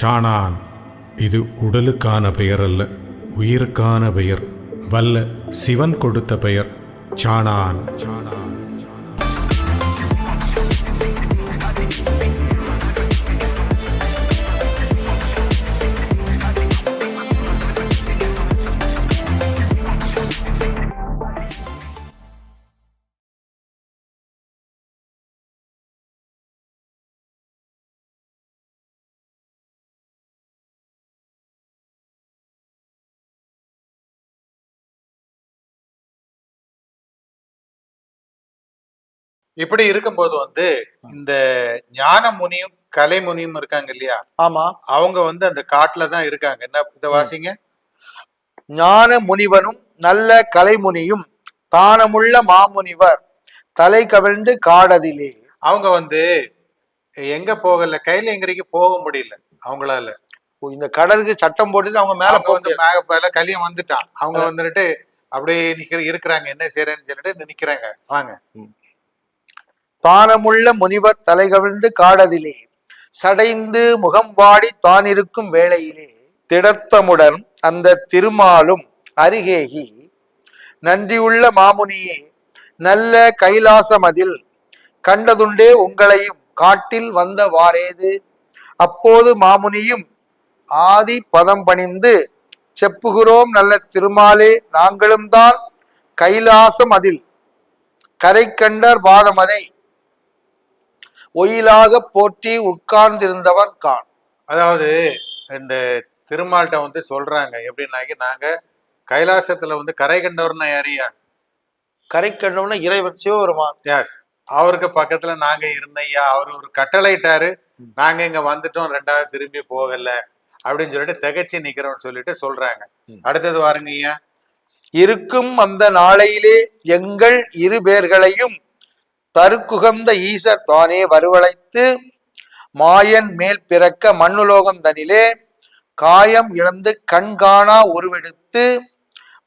சாணான். இது உடலுக்கான பெயர் அல்ல உயிருக்கான பெயர். வல்ல சிவன் கொடுத்த பெயர் சாணான். சாணான் இப்படி இருக்கும்போது வந்து இந்த ஞான முனியும் கலை முனியும் இருக்காங்க இல்லையா? ஆமா. அவங்க வந்து அந்த காட்டுல தான் இருக்காங்க. என்ன இத வாசிங்க. ஞான முனிவனும் நல்ல கலைமுனியும் தானமுள்ள மாமுனிவர் தலை கவிழ்ந்து காடதிலே. அவங்க வந்து எங்க போகல? கைலங்கிரிக்கு போக முடியல அவங்களால. இந்த கடலுக்கு சட்டம் போட்டு அவங்க மேல வந்து மேல கலியம் வந்துட்டான். அவங்க வந்துட்டு அப்படியே நிக்கிற இருக்கிறாங்க. என்ன செய்யறேன்னு சொல்லிட்டு நிக்கிறாங்க. வாங்க. தானமுள்ள முனிவர் தலை கவிழ்ந்து காடதிலே சடைந்து முகம் வாடி தான் இருக்கும் வேளையிலே திடத்தமுடன் அந்த திருமாலும் அருகேகி நன்றியுள்ள மாமுனியே நல்ல கைலாசமதில் கண்டதுண்டே உங்களையும் காட்டில் வந்த வாரேது அப்போது மாமுனியும் ஆதி பதம் பணிந்து செப்புகிறோம் நல்ல திருமாலே நாங்களும் தான் கைலாசம் அதில் கரை கண்டர் பாதமதை ஒயிலாக போற்றி உட்கார்ந்திருந்தவர் கான். அதாவது இந்த திருமால்கிட்ட வந்து சொல்றாங்க. எப்படின்னாக்கி நாங்க கைலாசத்துல வந்து கரை கண்டவர்னா யாரியா கரை கண்டவன இறைவன் சிவபெருமான். எஸ் அவருக்கு பக்கத்துல நாங்க இருந்தையா அவர் ஒரு கட்டளையிட்டாரு. நாங்க இங்க வந்துட்டோம். ரெண்டாவது திரும்பி போகல. அப்படின்னு சொல்லிட்டு திகைச்சு நிக்கிறோம்னு சொல்லிட்டு சொல்றாங்க. அடுத்தது வாருங்க ஐயா இருக்கும் அந்த நாளையிலே எங்கள் இரு பேர்களையும் தருக்குகந்த ஈசர் தானே வரவழைத்து மாயன் மேல் பிறக்க மண்ணுலோகம் தனிலே காயம் இழந்து கண்காணா உருவெடுத்து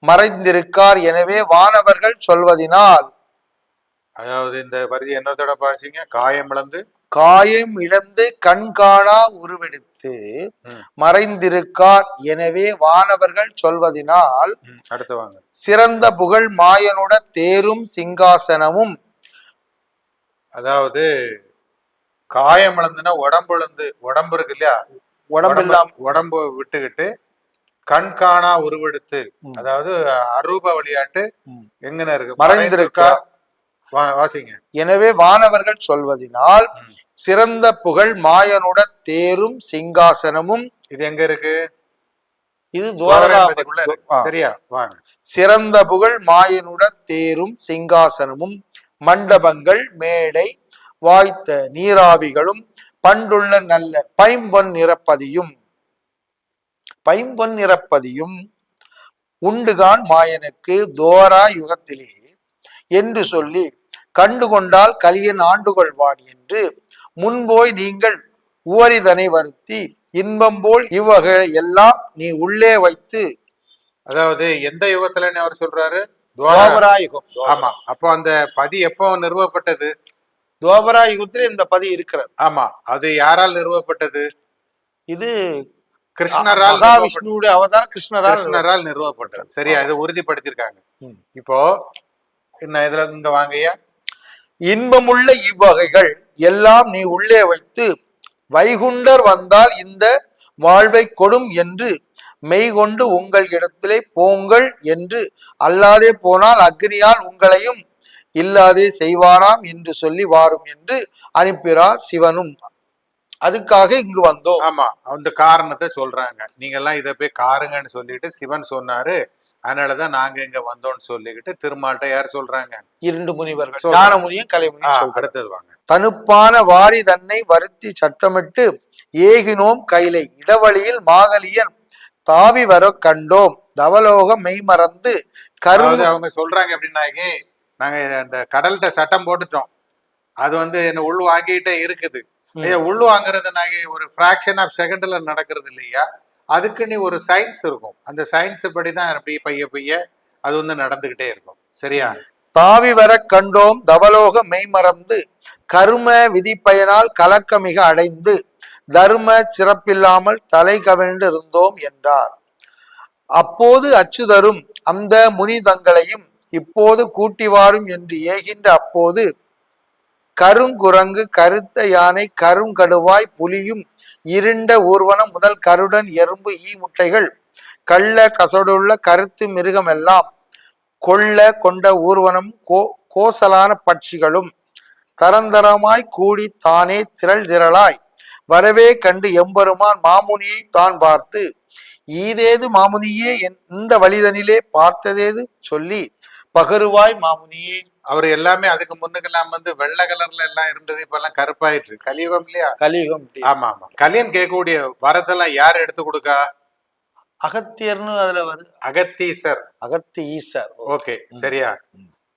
மறைந்திருக்கார் எனவே வானவர்கள் சொல்வதினால். அதாவது இந்த பரிதி என்னத்தோட பாசிங்க? காயம் இழந்து? காயம் இழந்து கண்காணா உருவெடுத்து. மறைந்திருக்கார் எனவே வானவர்கள் சொல்வதினால் அடுத்து வாங்க. சிறந்த புகழ் மாயனுட தேரும் சிங்காசனமும் அதாவது காயம் இழந்துன்னா உடம்பு இழந்து உடம்பு இருக்கு இல்லையா? உடம்பு- உடம்பு விட்டுக்கிட்டு கண் காணா உருவெடுத்து. அதாவது அரூப விளையாட்டு. எங்கன இருக்கு? மறைந்திருக்கா. வாசிங்க. எனவே வானவர்கள் சொல்வதினால். சிறந்த புகழ் மாயனுட தேரும் சிங்காசனமும் இது எங்க இருக்கு? இது சரியா? வாங்க. சிறந்த புகழ் மாயனுட தேரும் சிங்காசனமும் மண்டபங்கள் மேடை வாய்த்த நீராவிகளும் பண்டுள்ள நல்ல பைம்பொன் நிரப்பதியும் பைம்பொன் நிரப்பதியும் உண்டுகான் மாயனுக்கு தோரா யுகத்திலே என்று சொல்லி கண்டுகொண்டால் கலியன் ஆண்டு கொள்வான் என்று முன்போய் நீங்கள் உவரிதனை வருத்தி இன்பம் போல் இவ்வகை எல்லாம் நீ உள்ளே வைத்து அதாவது எந்த யுகத்துலன்னு அவர் சொல்றாரு? துவாரகா. துவாபரா யுகம் ஆமா. அப்போ அந்த பதி எப்போ நிறுவப்பட்டது? துவாபரா யுகத்தில் இந்த பதி இருக்கிறது. ஆமா. அது யாரால் நிறுவப்பட்டது? இது கிருஷ்ணரால். மகாவிஷ்ணுவுடைய அவதாரம் கிருஷ்ணரால் கிருஷ்ணரால் நிறுவப்பட்டது. சரியா இது உறுதிப்படுத்தியிருக்காங்க. இப்போ என்ன இதுல இங்க வாங்கய்யா? இன்பமுள்ள இவ்வகைகள் எல்லாம் நீ உள்ளே வைத்து வைகுண்டர் வந்தால் இந்த வாழ்வை கொடும் என்று. மெய்கொண்டு உங்கள் இடத்திலே போங்கள் என்று. அல்லாதே போனால் அக்னியால் உங்களையும் இல்லாதே செய்வாராம் என்று சொல்லி வாரும் என்று அனுப்பினார் சிவனும். அதுக்காக இங்கு வந்தோம். ஆமா அந்த காரணத்தை சொல்றாங்க. நீங்க எல்லாம் இதை போய் காருங்கன்னு சொல்லிட்டு சிவன் சொன்னாரு. அதனாலதான் நாங்க இங்க வந்தோம்னு சொல்லிக்கிட்டு திருமால்கிட்ட யார் சொல்றாங்க? இரண்டு முனிவர்கள் சொல்றாங்க. ஞான முனியும் ஆ, கலைமுனியும். அடுத்தது வாங்க. தனுப்பான வாரி தன்னை வருத்தி சட்டமிட்டு ஏகினோம் கைலை. இடவழியில் மாகலியன் தாவி வர கண்டோம். தவலோகம் மெய்மறந்து அதாவது கரும்பு அவங்க சொல்றாங்க எப்படின்னாக்கி நாங்க அந்த கடல்கிட்ட சட்டம் போட்டுட்டோம். அது வந்து என்ன உள் வாங்கிட்டே இருக்குது. ஐயா உள் வாங்குறது நாங்க ஒரு ஃபிராக்ஷன் ஆஃப் செகண்ட்ல நடக்கிறது இல்லையா? அதுக்கு நீ ஒரு சயின்ஸ் இருக்கும். அந்த சயின்ஸ் படி தான் அப்படி பைய பைய அது வந்து நடந்துகிட்டே இருக்கும். சரியா? தாவி வர கண்டோம். தவலோக மெய்மறந்து கரும விதி பயனால் கலக்கமிக அடைந்து தர்ம சிறப்பில்லாமல் தலை கவிழ்ந்து இருந்தோம் என்றார். அப்போது அச்சுதரும் அந்த முனிதங்களையும் இப்போது கூட்டி வாரும் என்று ஏகின்ற அப்போது கருங்குரங்கு கருத்த யானை கருங்கடுவாய் புலியும் இருண்ட ஊர்வனம் முதல் கருடன் எறும்பு ஈ முட்டைகள் கள்ள கசடுள்ள கருத்து மிருகமெல்லாம் கொள்ள கொண்ட ஊர்வனம் கோ கோசலான பட்சிகளும் தரந்தரமாய் கூடி தானே திரள் திரளாய் வரவே கண்டு எம்பெருமான் மாமுனியை தான் பார்த்து ஈதேது மாமுனியே என் இந்த வழிதனிலே பார்த்ததேது? சொல்லி பகருவாய் மாமுனியே. அவர் எல்லாமே அதுக்கு முன்னுக்கெல்லாம் வந்து வெள்ளை கலர்ல எல்லாம் இருந்தது இப்ப எல்லாம் கருப்பாயிட்டு கலியுகம் இல்லையா? கலியுகம். ஆமா ஆமா. கலியன் கேட்கக்கூடிய வரத்தெல்லாம் யார் எடுத்து கொடுக்கா? அகத்தியர்னு அதுல வருது. அகத்தீசர். அகத்தி ஈசர் ஓகே சரியா?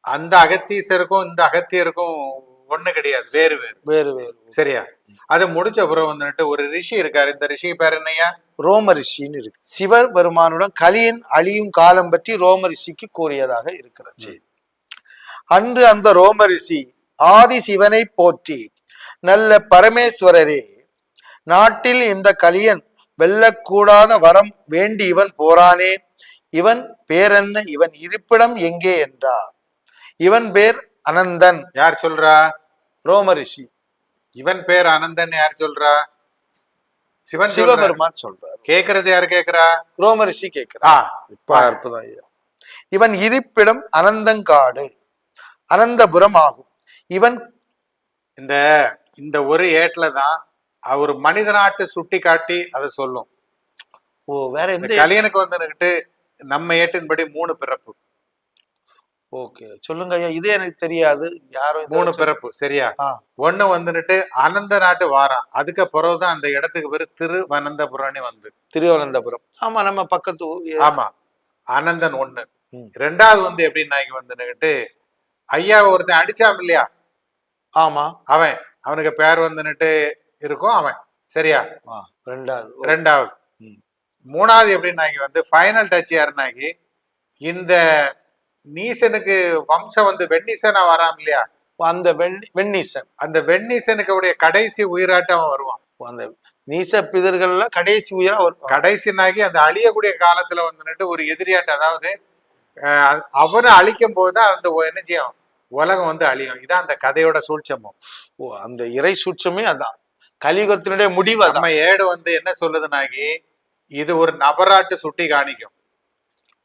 அந்த அகத்தீசருக்கும் இந்த அகத்தியருக்கும் ஒண்ணு கிடையாது வேறு வேறு. வேறு வேறு. சரியா? அது முடிச்ச அப்புறம் வந்துட்டு ஒரு ரிஷி இருக்காரு. இந்த ரிஷி பேர் என்னையா ரோம ரிஷின்னு இருக்கு. சிவர் பெருமானுடன் கலியன் அழியும் காலம் பற்றி ரோம ரிஷிக்கு கூறியதாக இருக்கிற செய்தி அன்று அந்த ரோம ரிஷி ஆதி சிவனை போற்றி நல்ல பரமேஸ்வரரே நாட்டில் இந்த கலியன் வெல்லக்கூடாத வரம் வேண்டி இவன் போறானே? இவன் பேரென்ன? இவன் இருப்பிடம் எங்கே? என்றார். இவன் பேர் அனந்தன். யார் சொல்றா? ரோம ரிஷி. இவன் பேர் அனந்தன் யார் சொல்றா? சிவன் சிவபெருமான் சொல்றார். கேக்குறது யாரு கேக்குறா? ரோம ரிஷி கேட்கிறார் ஆ இப்ப அற்புதம் ஐயா. இவன் இருப்பிடம் அனந்தங்காடு அனந்தபுரம் ஆகும் இவன் இந்த இந்த ஒரு ஏட்ல தான் அவர் மனித நாட்டு சுட்டி காட்டி அதை சொல்லும். ஓ வேற எந்த கலியனுக்கு வந்துகிட்டு நம்ம ஏட்டின்படி மூணு பிறப்பு. ஓகே. சொல்லுங்க ஐயா. இது எனக்கு தெரியாது. யாரும் மூணு பிறப்பு. சரியா? ஒண்ணு வந்துட்டு அனந்த நாட்டு வாரம் அதுக்கு பிறகுதான் அந்த இடத்துக்கு பேரு திருவனந்தபுரம்னு வந்து. திருவனந்தபுரம். ஆமா நம்ம பக்கத்து ஆமா. அனந்தன் ஒண்ணு. ரெண்டாவது வந்து எப்படின்னாக்கி வந்துட்டு ஐயா ஒருத்தன் அடிச்சான் இல்லையா? ஆமா. அவன். அவனுக்கு பேர் வந்துட்டு இருக்கும் அவன். சரியா? ரெண்டாவது. ரெண்டாவது. மூணாவது எப்படின்னாக்கி வந்து ஃபைனல் டச் யாருனாக்கி இந்த நீசனுக்கு வம்சம் வந்து வெண்ணீசனா வரான் இல்லையா? அந்த வெண்ணி வெண்ணீசன். அந்த வெண்ணீசனுக்கு உடைய கடைசி உயிராட்டம் வருவான். அந்த நீச பிதர்கள்ல கடைசி உயிரா கடைசினாகி அந்த அழியக்கூடிய காலத்துல வந்துட்டு ஒரு எதிரியாட்டம் அதாவது அவனை அழிக்கும் போது அந்த என்ன செய்யும்? உலகம் வந்து அழியும். இதான் அந்த கதையோட சூழ்ச்சமும். ஓ அந்த இறை சூட்சமே அதான். கலியுகத்தினுடைய முடிவு நம்ம ஏடு வந்து என்ன சொல்லுதுனாகி இது ஒரு நபராட்டு சுட்டி காணிக்கும்.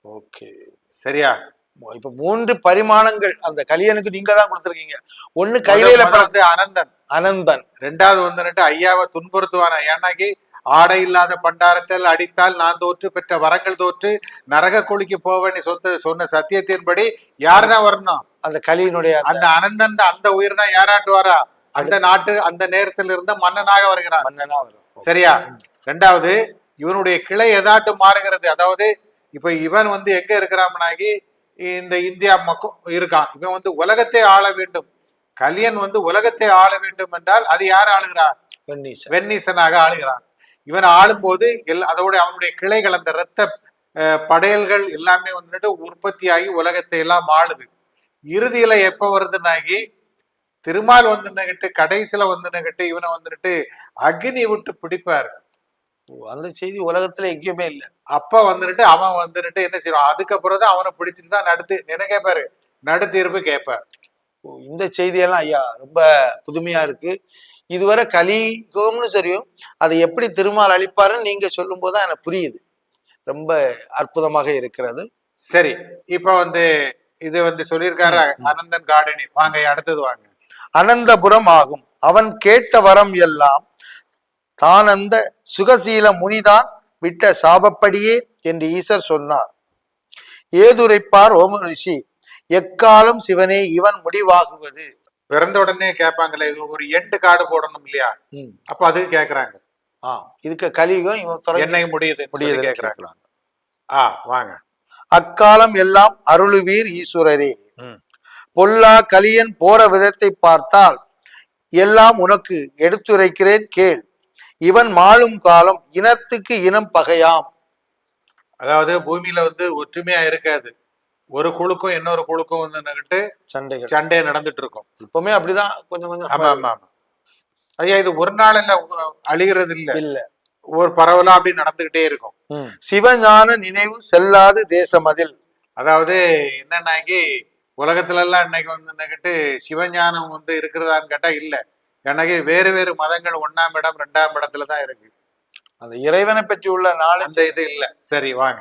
ஓகே. சரியா? இப்ப மூன்று பரிமாணங்கள் அந்த கலியனுக்கு நீங்க தான் கொடுத்துருக்கீங்க. ஒண்ணு கையில வந்து அனந்தன். அனந்தன். ரெண்டாவது வந்துட்டு ஐயாவை துன்புறுத்துவான ஏன்னாக்கி ஆடை இல்லாத பண்டாரத்தில் அடித்தால் நான் தோற்று பெற்ற வரங்கள் தோற்று நரக குழிக்கு போவேன்னு சொத்து சொன்ன சத்தியத்தின்படி யார் தான் வரணும் அந்த கலியினுடைய அந்த அனந்தன் அந்த உயிர் தான் யாராட்டுவாரா? அந்த நாட்டு அந்த நேரத்தில் இருந்த மன்னனாக வருகிறான். மன்னனா வரும் சரியா? ரெண்டாவது இவனுடைய கிளை எதாட்டு மாறுகிறது. அதாவது இப்ப இவன் வந்து எங்க இருக்கிறான்னாகி இந்த இந்தியா மக்கள் இருக்கான் இவன் வந்து உலகத்தை ஆள வேண்டும். கலியன் வந்து உலகத்தை ஆள வேண்டும் என்றால் அது யார் ஆளுகிறா? வெண்ணீசன். வெண்ணீசனாக ஆளுகிறான். இவன் ஆளும்போது எல் அதோட அவனுடைய கிளைகள் அந்த இரத்த படையல்கள் எல்லாமே வந்துட்டு உற்பத்தியாகி உலகத்தை எல்லாம் ஆளுது. இறுதியில எப்ப வருதுன்னாகி திருமால் வந்து நின்னுகிட்டு கடைசியில வந்து நின்னுகிட்டு இவனை வந்துட்டு அக்னி விட்டு பிடிப்பார். அந்த செய்தி உலகத்துல எங்கேயுமே இல்ல. அப்ப வந்துட்டு அவன் வந்துட்டு என்ன செய்வான் அதுக்கப்புறம் தான் அவனை பிடிச்சிட்டு தான் நடுத்து என்ன கேட்பாரு நடுத்தீர்ப்பு கேட்பார் ஓ, இந்த செய்தியெல்லாம் ஐயா ரொம்ப புதுமையா இருக்கு. இதுவரை கலியுகம்னு தெரியும் அதை எப்படி திருமால் அழிப்பாருன்னு நீங்க சொல்லும் போதுதான் எனக்கு புரியுது. ரொம்ப அற்புதமாக இருக்கிறது. சரி இப்ப வந்து இது வந்து சொல்லியிருக்காரு அனந்தன் கார்டனி வாங்க அடுத்தது வாங்க. அனந்தபுரம் ஆகும். அவன் கேட்ட வரம் எல்லாம் தான் அந்த சுகசீல முனிதான் விட்ட சாபப்படியே என்று ஈசர் சொன்னார். ஏதுரைப்பார் ஓம ரிஷி எக்காலம் சிவனே இவன் முடிவாகுவது? பிறந்த உடனே கேட்பாங்களே இது ஒரு எண்டு கார்டு போடணும் இல்லையா. அப்ப அதுக்கு கேக்குறாங்க. ஆ இதுக்கு கலியுகம் இவன் என்னைக்கு முடியுது முடியுதுன்னு கேக்குறாங்க. ஆ வாங்க. அக்காலம் எல்லாம் அருளுவீர் ஈஸ்வரரே. பொல்லா கலியன் போற விதத்தை பார்த்தால் எல்லாம் உனக்கு எடுத்துரைக்கிறேன் கேள். இவன் மாளும் காலம் இனத்துக்கு இனம் பகையாம். அதாவது பூமியில வந்து ஒற்றுமையா இருக்காது. ஒரு குழுக்கும் இன்னொரு குழுக்கும் வந்து நின்னுகிட்டு சண்டைகள். சண்டை நடந்துட்டு இருக்கும். இப்பவுமே அப்படிதான். கொஞ்சம் கொஞ்சம் ஆமா ஆமா ஆமா. ஐயா இது ஒரு நாள்ல உ- அழிகிறது இல்ல. இல்ல. ஒரு பரவலா அப்படி நடந்துகிட்டே இருக்கும். சிவஞான நினைவு செல்லாது தேசமதில். அதாவது என்னன்னாக்கி உலகத்துல எல்லாம் இன்னைக்கு வந்து என்னக்கிட்டு சிவஞானம் வந்து இருக்கிறதான்னு கேட்டா இல்ல. எனக்கு வேறு வேறு மதங்கள் ஒண்ணாம் இடம் ரெண்டாம் இடத்துல தான் இருக்கு. அந்த இறைவனை பற்றி உள்ள நாளை அந்த இது இல்ல. சரி வாங்க.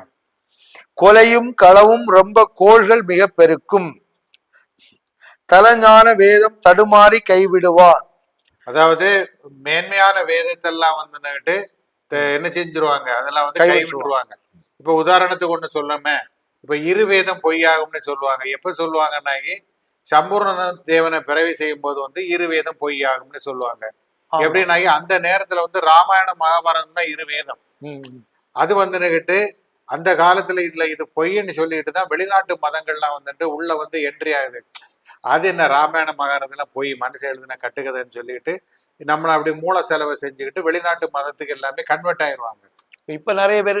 கொலையும் களவும் ரொம்ப கோள்கள் மிக பெருக்கும். தலஞான வேதம் தடுமாறி கைவிடுவார். அதாவது மேன்மையான வேதத்தெல்லாம் வந்து என்னக்கிட்டு த- என்ன செஞ்சிருவாங்க? அதெல்லாம் வந்து கை கை விட்டுருவாங்க. விட்டுருவாங்க இப்ப உதாரணத்துக்கு ஒண்ணு சொல்லாம இப்ப இரு வேதம் பொய்யாகும்னு சொல்லுவாங்க. எப்ப சொல்லுவாங்கன்னாக்கி சம்பூர்ண தேவனை பிறவி செய்யும் போது வந்து இரு வேதம் பொய்யாகும்னு சொல்லுவாங்க ஆமா. எப்படின்னாக்கி அந்த நேரத்துல வந்து ராமாயண மகாபாரதம் தான் இரு வேதம் ம். அது வந்துன்னுகிட்டு அந்த காலத்துல இதுல இது பொய்ன்னு சொல்லிட்டு தான் வெளிநாட்டு மதங்கள்லாம் வந்துட்டு உள்ள வந்து என்ட்ரி ஆகுது அது என்ன ராமாயண மகாபாரதம் பொய் மனுஷன் எழுதின கட்டுக்கதைன்னு சொல்லிட்டு நம்மள அப்படி மூல செலவை செஞ்சுக்கிட்டு வெளிநாட்டு மதத்துக்கு எல்லாமே கன்வெர்ட் ஆயிடுவாங்க இப்ப நிறைய பேர்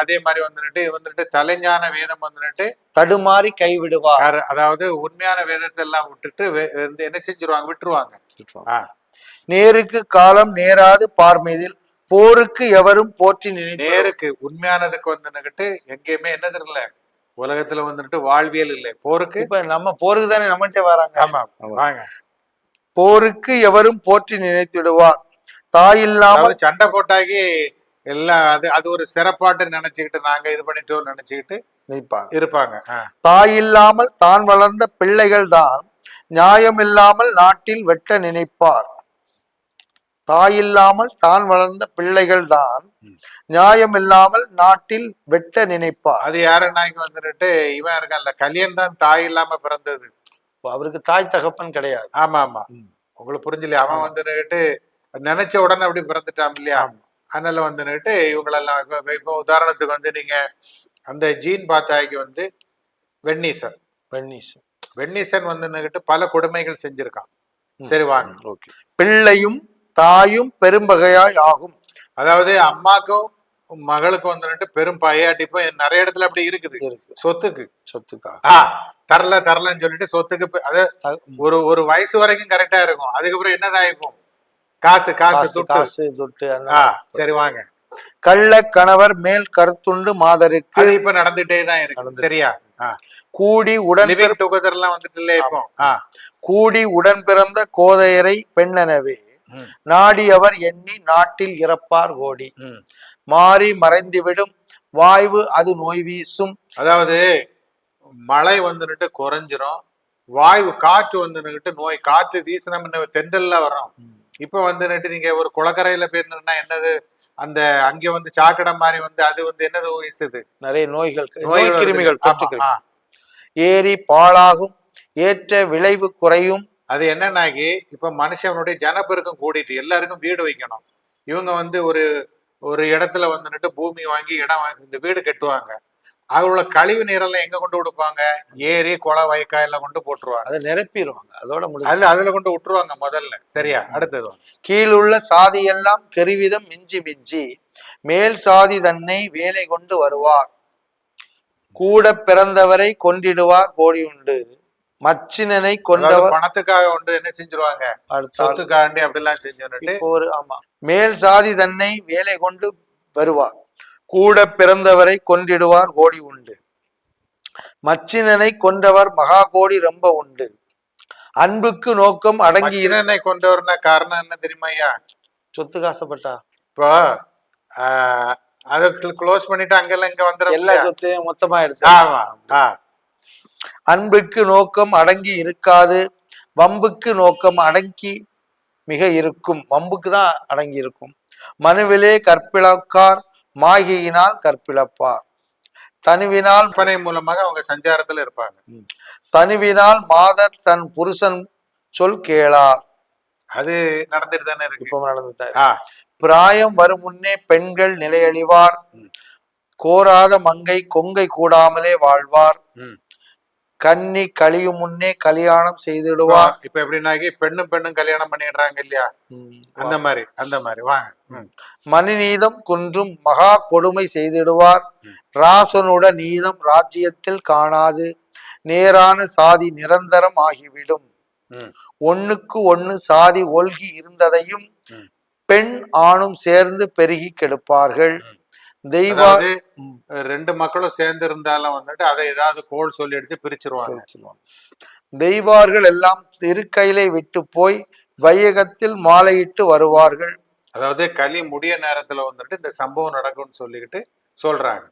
அதே மாதிரி வந்துட்டு வந்துட்டு தலைஞான வேதம் வந்துட்டு தடுமாறி கைவிடுவார் யாரு- அதாவது உண்மையான வேதத்தை எல்லாம் விட்டுட்டு வந்து என்ன செஞ்சிருவாங்க? விட்டுருவாங்க. நேருக்கு காலம் நேராது பார்மீதில் போருக்கு எவரும் போற்றி நினைத்து நேருக்கு உண்மையானதுக்கு வந்துன்னுகிட்டு எங்கேயுமே என்னது இல்ல உலகத்துல வந்துட்டு வாழ்வியல் இல்லை. போருக்கு? இப்ப நம்ம போருக்கு தானே நம்மகிட்ட வராங்க. ஆமா வாங்க. போருக்கு எவரும் போற்றி நினைத்திடுவார். தாயில்லாமல் அதாவது சண்டை போட்டாக்கி எல்லாம் அது அது ஒரு சிறப்பாட்டு நினைச்சுக்கிட்டு நாங்க இது பண்ணிட்டோம் நினைச்சுக்கிட்டு இருப்பாங்க. ஆ. தாயில்லாமல் தான் வளர்ந்த பிள்ளைகள் தான் நியாயமில்லாமல் நாட்டில் வெட்ட நினைப்பார். தாயில்லாமல் தான் வளர்ந்த பிள்ளைகள் தான் நியாயமில்லாமல் நாட்டில் வெட்ட நினைப்பார். அது யாருன்னாக்கி வந்துட்டு இவன் இருக்கான்ல கல்யாணம் தான் தாய் இல்லாம பிறந்தது. அவருக்கு தாய் தகப்பன் கிடையாது. ஆமா ஆமா. உங்களுக்கு புரிஞ்சலையா அவன் வந்துட்டு நினைச்ச உடனே அப்படி பிறந்துட்டான் இல்லையா? ஆமா. அதனால வந்துட்டு இவங்களெல்லாம் இப்ப உதாரணத்துக்கு வந்து நீங்க அந்த ஜீன் பார்த்தாக்கி வந்து வெண்ணீசன் பெண்ணீசன் வெண்ணீசன் வந்துன்னுகிட்டு பல கொடுமைகள் செஞ்சிருக்கான். சரி வாங்க ஓகே. பிள்ளையும் தாயும் பெரும்பகையாய் ஆகும். அதாவது அம்மாக்கும் மகளுக்கும் வந்துட்டு பெரும் பையாட்டிப்ப நிறைய இடத்துல அப்படி இருக்குது. இருக்கு. சொத்துக்கு. சொத்துக்காக. தரல தரலன்னு சொல்லிட்டு சொத்துக்கு அது ஒரு ஒரு வயசு வரைக்கும் கரெக்டா இருக்கும். அதுக்கப்புறம் என்னதாயிருக்கும் காசு காசு காசு துட்டு. அந்த சரி வாங்க. கள்ள கணவர் மேல் கருத்துண்டு மாதருக்கு இப்ப நடந்துட்டே தான் இருக்கு. சரியா? கூடி உடன் லிவிங் டுகெதர் எல்லாம் வந்துட்டு இப்போ? கூடி உடன் பிறந்த கோதையரை பெண்ணெனவே. நாடி அவர் எண்ணி நாட்டில் இறப்பார் கோடி. மாறி மறைந்துவிடும் வாய்வு அது நோய் வீசும். அதாவது மழை வந்துட்டு குறைஞ்சிரும். வாயு காற்று வந்துட்டு நோய் காற்று வீசின தெண்டல்ல வரும் இப்ப வந்துட்டு நீங்க ஒரு குளக்கரையில போயிருந்தா என்னது? அந்த அங்க வந்து சாக்கடை மாதிரி வந்து அது வந்து என்னது வீசுது நிறைய நோய்கள் நோய் கிருமிகள். ஏரி பாழாகும் ஏற்ற விளைவு குறையும். அது என்னன்னாகி இப்ப மனுஷனுடைய ஜனப்பெருக்கம் கூடிட்டு எல்லாருக்கும் வீடு வைக்கணும். இவங்க வந்து ஒரு ஒரு இடத்துல வந்துட்டு பூமி வாங்கி இடம் வாங்கி இந்த வீடு கட்டுவாங்க. அவங்களோட கழிவு நீரெல்லாம் எங்க கொண்டு கொடுப்பாங்க? ஏரி குள வயக்காயில கொண்டு போட்டுருவாங்க. அதை நிரப்பிடுவாங்க. அதோட முடிஞ்சு. அதுல அதுல கொண்டு விட்டுருவாங்க முதல்ல. சரியா? அடுத்தது. கீழுள்ள சாதியெல்லாம் கெருவிதம் மிஞ்சி மிஞ்சி மேல் சாதி தன்னை வேலை கொண்டு வருவார். கூட பிறந்தவரை கொண்டிடுவார் கோடி உண்டு. மச்சினனை கொண்டவர் பணத்துக்காக வந்து என்ன செஞ்சிருவாங்க. சொத்துக்காண்டி அப்படிலாம் இப்போ ஒரு ஆமா. மேல் சாதி தன்னை வேலை கொண்டு வருவார். கூட பிறந்தவரை கொண்டிடுவார் கோடி உண்டு. மச்சினனை கொண்டவர் மகா கோடி ரொம்ப உண்டு. அன்புக்கு நோக்கம் அடங்கி இரு- மச்சினனை கொண்டு வரன காரணம் என்ன தெரியுமா ஐயா சொத்து காசப்பட்டா. இப்போ ஆஹ், அதை க்ளோஸ் பண்ணிட்டு அங்கெல்லாம் இங்க வந்துடும் எல்லா சொத்தையும் மொத்தமா எடுத்து ஆமா ஆ. அன்புக்கு நோக்கம் அடங்கி இருக்காது. வம்புக்கு நோக்கம் அடங்கி மிக இருக்கும். வம்புக்கு தான் அடங்கி இருக்கும். மனுவிலே கற்பிழக்கார் மாகியினால் கற்பிழப்பார் தனுவினால் கற்பனை மூலமாக அவங்க சஞ்சாரத்துல இருப்பாங்க. தனுவினால் மாதர் தன் புருஷன் சொல் கேளார் அது நடந்துட்டு தானே இருக்கு. இப்ப நடந்துட்டார் பிராயம் வரும் முன்னே பெண்கள் நிலையழிவார். கோராத மங்கை கொங்கை கூடாமலே வாழ்வார். கன்னி கழியும் முன்னே கல்யாணம் செய்திடுவார் இப்ப எப்படின்னாக்கி பெண்ணும் பெண்ணும் கல்யாணம் பண்ணிடுறாங்க இல்லையா? அந்த மாதிரி அந்த மாதிரி. வாங்க. மணிநீதம் குன்றும் மகா கொடுமை செய்திடுவார். ராசனுட நீதம் ராஜ்யத்தில் காணாது. நேரான சாதி நிரந்தரம் ஆகிவிடும். ஒண்ணுக்கு ஒண்ணு சாதி ஒல்கி இருந்ததையும். பெண் ஆணும் சேர்ந்து பெருகி கெடுப்பார்கள். தெய்வா ரெண்டு மக்களும் சேர்ந்து இருந்தாலும் வந்துட்டு அதை ஏதாவது கோல் சொல்லி எடுத்து பிரிச்சிருவாங்க. தெய்வார்கள் எல்லாம் திருக்கையிலை விட்டு போய் வையகத்தில் மாலையிட்டு வருவார்கள் அதாவது களி முடிய நேரத்துல வந்துட்டு இந்த சம்பவம் நடக்கும்னு சொல்லிக்கிட்டு சொல்றாங்க.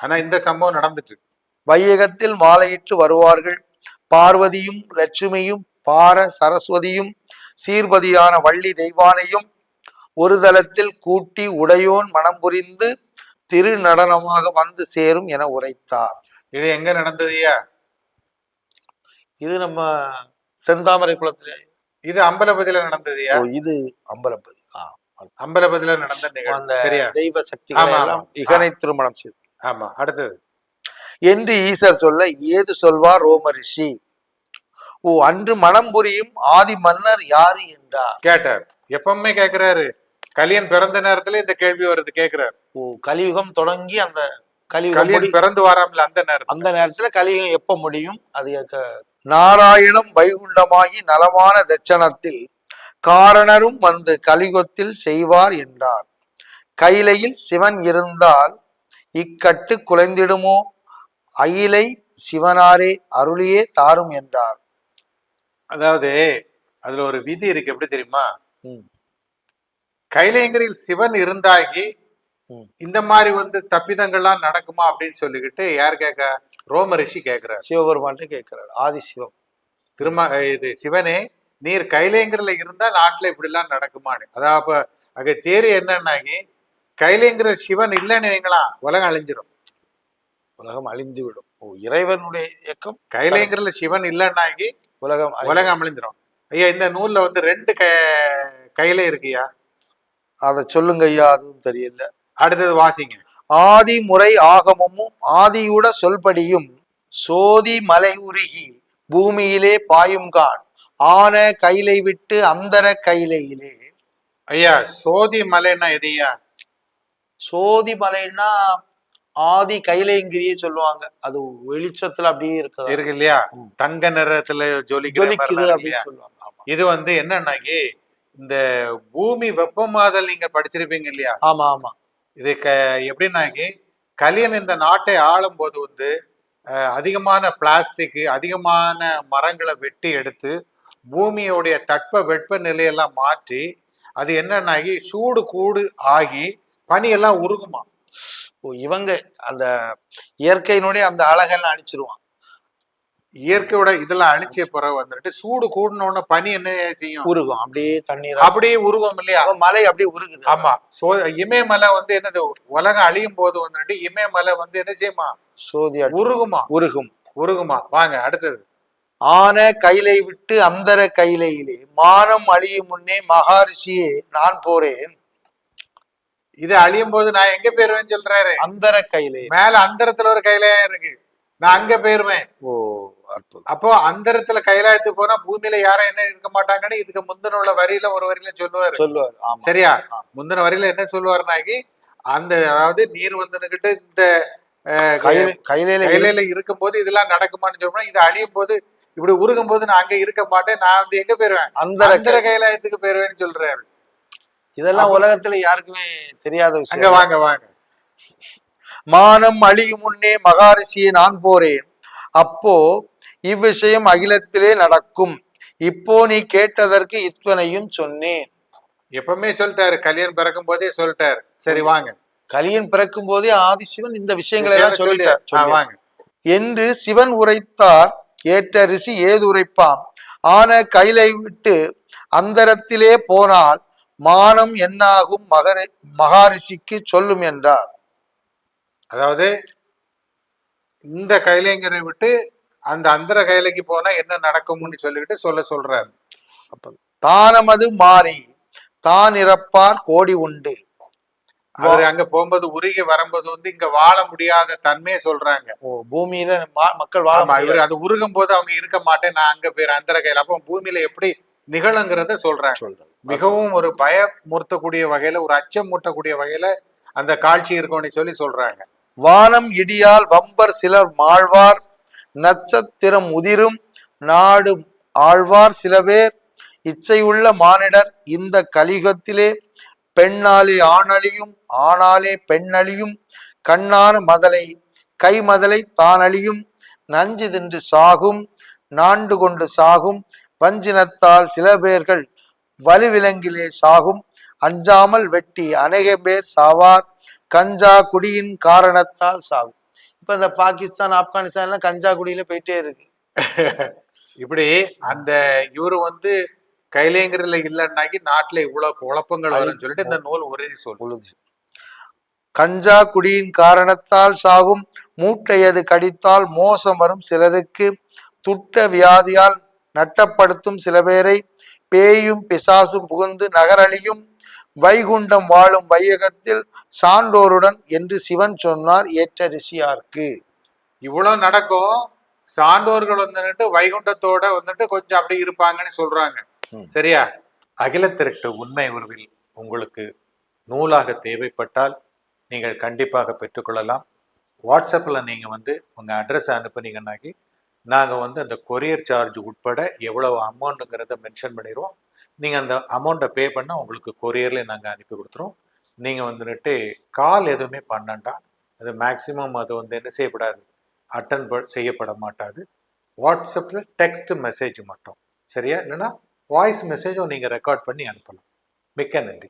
ஆனா இந்த சம்பவம் நடந்துட்டு. வையகத்தில் மாலையிட்டு வருவார்கள் பார்வதியும் லட்சுமியும் பார சரஸ்வதியும் சீர்பதியான வள்ளி தெய்வானையும் ஒரு தளத்தில் கூட்டி உடையோன் மனம் புரிந்து திரு நடனமாக வந்து சேரும் என உரைத்தார். இது எங்க நடந்ததுயா இது நம்ம தென்தாமரை குளத்துல. இது அம்பலபதியில நடந்ததுயா இது அம்பலப்பதி. ஆ, அம்பலபதியில நடந்த அந்த தெய்வ ஆமா. இகனை திருமணம் செய்து. ஆமா அடுத்தது. என்று ஈசர் சொல்ல ஏது சொல்வார் ரோம ரிஷி ஓ அன்று மனம் புரியும் ஆதி மன்னர் யாரு? என்றார். கேட்டார். எப்பவுமே கேக்குறாரு. கலியன் பிறந்த நேரத்துல இந்த கேள்வி வருது கேக்குறாரு. ஓ கலியுகம் தொடங்கி அந்த கலியுகம் பிறந்து வராமல அந்த நேரத்துல. அந்த நேரத்துல கலியுகம் எப்ப முடியும்? அது நாராயணம் வைகுண்டமாகி நலமான தட்சணத்தில் காரணரும் வந்து கலியுகத்தில் செய்வார் என்றார். கைலையில் சிவன் இருந்தால் இக்கட்டு குலைந்திடுமோ? அயிலை சிவனாரே அருளியே தாரும் என்றார். அதாவது அதுல ஒரு விதி இருக்கு எப்படி தெரியுமா. கைலேங்கரில் சிவன் இருந்தாகி. இந்த மாதிரி வந்து தப்பிதங்கள்லாம் நடக்குமா அப்படின்னு சொல்லிக்கிட்டு யார் கேட்க? ரோம ரிஷி கேக்குறாரு சிவபெருமான்ட்டு கேட்கிறார். ஆதி சிவம். திரும்ப இது சிவனே நீர் கைலேங்கரில் இருந்தா நாட்டுல இப்படிலாம் நடக்குமான்னு. அதாவது அப்ப அங்க தேரி என்னன்னாகி கைலேங்கிற சிவன் இல்லைன்னு வைங்களா உலகம் அழிஞ்சிரும். உலகம் அழிந்து விடும் ஓ இறைவனுடைய இயக்கம்? கைலேங்கிற சிவன் இல்லைன்னாகி உலகம் உலகம் அழிஞ்சிரும். ஐயா இந்த நூல்ல வந்து ரெண்டு க கையில இருக்குயா அதை சொல்லுங்க ஐயா அதுவும் தெரியல. அடுத்தது வாசிங்க. ஆதி முறை ஆகமமும் ஆதியுட சொல்படியும் சோதி மலை உருகி பூமியிலே பாயுங்கான் ஆன கைலை விட்டு அந்தர கைலையிலே. ஐயா சோதி மலைன்னா எதையா சோதி மலைன்னா ஆதி கைலைங்கிரியே சொல்லுவாங்க. அது வெளிச்சத்துல அப்படியே இருக்குது. இருக்கு இல்லையா. தங்க நிறத்துல ஜொலிக்கிற ஜொலிக்குது அப்படின்னு? சொல்லுவாங்க. இது வந்து என்னன்னாக்கி இந்த பூமி வெப்பமாதல் நீங்க படிச்சிருப்பீங்க இல்லையா? ஆமா ஆமா. இது க எப்படின்னாக்கி கலியன் இந்த நாட்டை ஆளும் போது வந்து அதிகமான பிளாஸ்டிக் அதிகமான மரங்களை வெட்டி எடுத்து பூமியோடைய தட்ப வெப்ப நிலையெல்லாம் மாற்றி அது என்னன்னாகி சூடு கூடு ஆகி பனியெல்லாம் உருகுமா இவங்க அந்த இயற்கையினுடைய அந்த அழகெல்லாம் அடிச்சிருவான் இயற்கையோட இதெல்லாம் அழிச்ச பிறகு வந்துட்டு சூடு கூடினோடனே பனி என்ன செய்யும்? உருகும். அப்படியே தண்ணீர்? அப்படியே உருவம் இல்லையா? மலை அப்படியே உருகுது. ஆமா. சோ இமயமலை வந்து என்னது? உலகம் அழியும் போது வந்துட்டு இமயமலை வந்து என்ன செய்யுமா? சோதி உருகுமா? உருகும். உருகுமா? வாங்க அடுத்தது. ஆன கைலை விட்டு அந்தர கைலையிலே மானம் அழியும் முன்னே மகாரிஷியே நான் போறேன். இது அழியும் போது நான் எங்க போயிருவேன்னு சொல்றாரு? அந்தர கைலை. மேல அந்தரத்துல ஒரு கைலாயம் இருக்கு. நான் அங்க போயிருவேன். ஓ. அற்புதம். அப்போ அந்தரத்துல கைலாயத்துக்கு போனா பூமியில யாரும் என்ன இருக்க மாட்டாங்கன்னு இதுக்கு முந்தின உள்ள வரியில ஒரு வரியில சொல்லுவாரு. சொல்லுவார். சரியா. முந்தின வரியில என்ன சொல்லுவாருனாக்கி அந்த அதாவது நீர் வந்துகிட்டு இந்த இரு- கையில இருக்கும்போது இதெல்லாம் நடக்குமான்னு சொன்னா இது அழியும் போது இப்படி உருகும் போது நான் அங்க இருக்க மாட்டேன் நான் வந்து எங்க போயிருவேன் அந்தர கைலாயத்துக்கு போயிருவேன்னு சொல்றாரு. இதெல்லாம் உலகத்துல யாருக்குமே தெரியாத விஷயம். வாங்க வாங்க. மானம் அழியும் முன்னே மகாரிஷியே நான் போறேன். அப்போ இவ்விஷயம் அகிலத்திலே நடக்கும். இப்போ நீ கேட்டதற்கு இத்தனையும் சொன்னேன். எப்பவுமே சொல்லிட்டாரு கல்யாணம் பிறக்கும் போதே சொல்லிட்டாரு. சரி வாங்க. கலியன் பிறக்கும் போதே ஆதிசிவன் இந்த விஷயங்களை எல்லாம் சொல்லி- சொல்லிட்டார். என்று சிவன் உரைத்தார் ஏற்ற ரிஷி ஏது உரைப்பாம்? ஆன கைலை விட்டு அந்தரத்திலே போனால் மானம் என்னாகும் மகரி மகாரிஷிக்கு சொல்லும் என்றார். அதாவது இந்த கைலைங்கரை விட்டு அந்த அந்தர கைலைக்கு போனா என்ன நடக்கும்னு சொல்லிட்டு சொல்ல சொல்றாரு. அப்ப தானமது மாறி தான் இறப்பார் கோடி உண்டு. அவர் அங்க போகும்போது உருகி வரும்போது வந்து இங்க வாழ முடியாத தன்மையை சொல்றாங்க. ஓ பூமியில மக்கள் வாழ. இவர் அது உருகும் போது அவங்க இருக்க மாட்டேன் நான் அங்க போய் அந்தர கையில அப்போ பூமியில எப்படி நிகழுங்கிறத சொல்றாங்க. சொல்றது மிகவும் ஒரு பயமுறுத்தக்கூடிய வகையில ஒரு அச்சம் மூட்டக்கூடிய வகையில அந்த காட்சி இருக்கும்னு சொல்லி சொல்றாங்க. வானம் இடியால் வம்பர் சிலர் மாழ்வார் நட்சத்திரம் உதிரும் நாடு ஆழ்வார் சில பேர் இச்சையுள்ள மானிடர் இந்த கலிகத்திலே பெண்ணாலே ஆணழியும் ஆணாலே பெண்ணழியும். கண்ணான மதலை கை மதலை தானழியும். நஞ்சு தின்று சாகும் நாண்டு கொண்டு சாகும். வஞ்சினத்தால் சில பேர்கள் வலுவிலங்கிலே சாகும். அஞ்சாமல் வெட்டி அநேக பேர் சாவார். கஞ்சா குடியின் காரணத்தால் சாகும். இப்ப இந்த பாகிஸ்தான் ஆப்கானிஸ்தான்லாம் கஞ்சா குடியில போயிட்டே இருக்கு. இப்படி அந்த இவரு வந்து கைலேங்கரில இல்லைன்னாக்கி நாட்டுல இவ்வளவு குழப்பங்கள் வரும்னு சொல்லிட்டு இந்த நூல் உறுதி சொல். பொழுது கஞ்சா குடியின் காரணத்தால் சாகும் மூட்டையது கடித்தால் மோசம் வரும் சிலருக்கு. துட்ட வியாதியால் நட்டப்படுத்தும் சில பேரை பேயும் பிசாசும் புகுந்து நகரழியும் வைகுண்டம் வாழும் வையகத்தில் சான்றோருடன் என்று சிவன் சொன்னார் ஏற்ற ரிஷியார்க்கு இவ்வளவு நடக்கும். சான்றோர்கள் வந்துட்டு வைகுண்டத்தோட வந்துட்டு கொஞ்சம் அப்படி இருப்பாங்கன்னு சொல்றாங்க. சரியா? அகில திரட்டு உண்மை உருவில் உங்களுக்கு நூலாக தேவைப்பட்டால் நீங்கள் கண்டிப்பாக பெற்றுக்கொள்ளலாம். வாட்ஸ்அப்பில் நீங்கள் வந்து உங்கள் அட்ரஸ் அனுப்புனீங்கன்னாக்கி நாங்கள் வந்து அந்த கொரியர் சார்ஜ் உட்பட எவ்வளவு அமௌண்ட்டுங்கிறத மென்ஷன் பண்ணிடுவோம். நீங்கள் அந்த அமௌண்ட்டை பே பண்ணால் உங்களுக்கு கொரியரில் நாங்கள் அனுப்பி கொடுத்துருவோம். நீங்கள் வந்துட்டு கால் எதுவுமே பண்ணண்டா அது மேக்ஸிமம் அது வந்து என்ன செய்யப்படாது அட்டன் செய்யப்பட மாட்டாது. வாட்ஸ்அப்பில் டெக்ஸ்ட் மெசேஜ் மட்டும் சரியா? இல்லைன்னா வாய்ஸ் மெசேஜும் நீங்கள் ரெக்கார்ட் பண்ணி அனுப்பலாம். மிக்க நன்றி.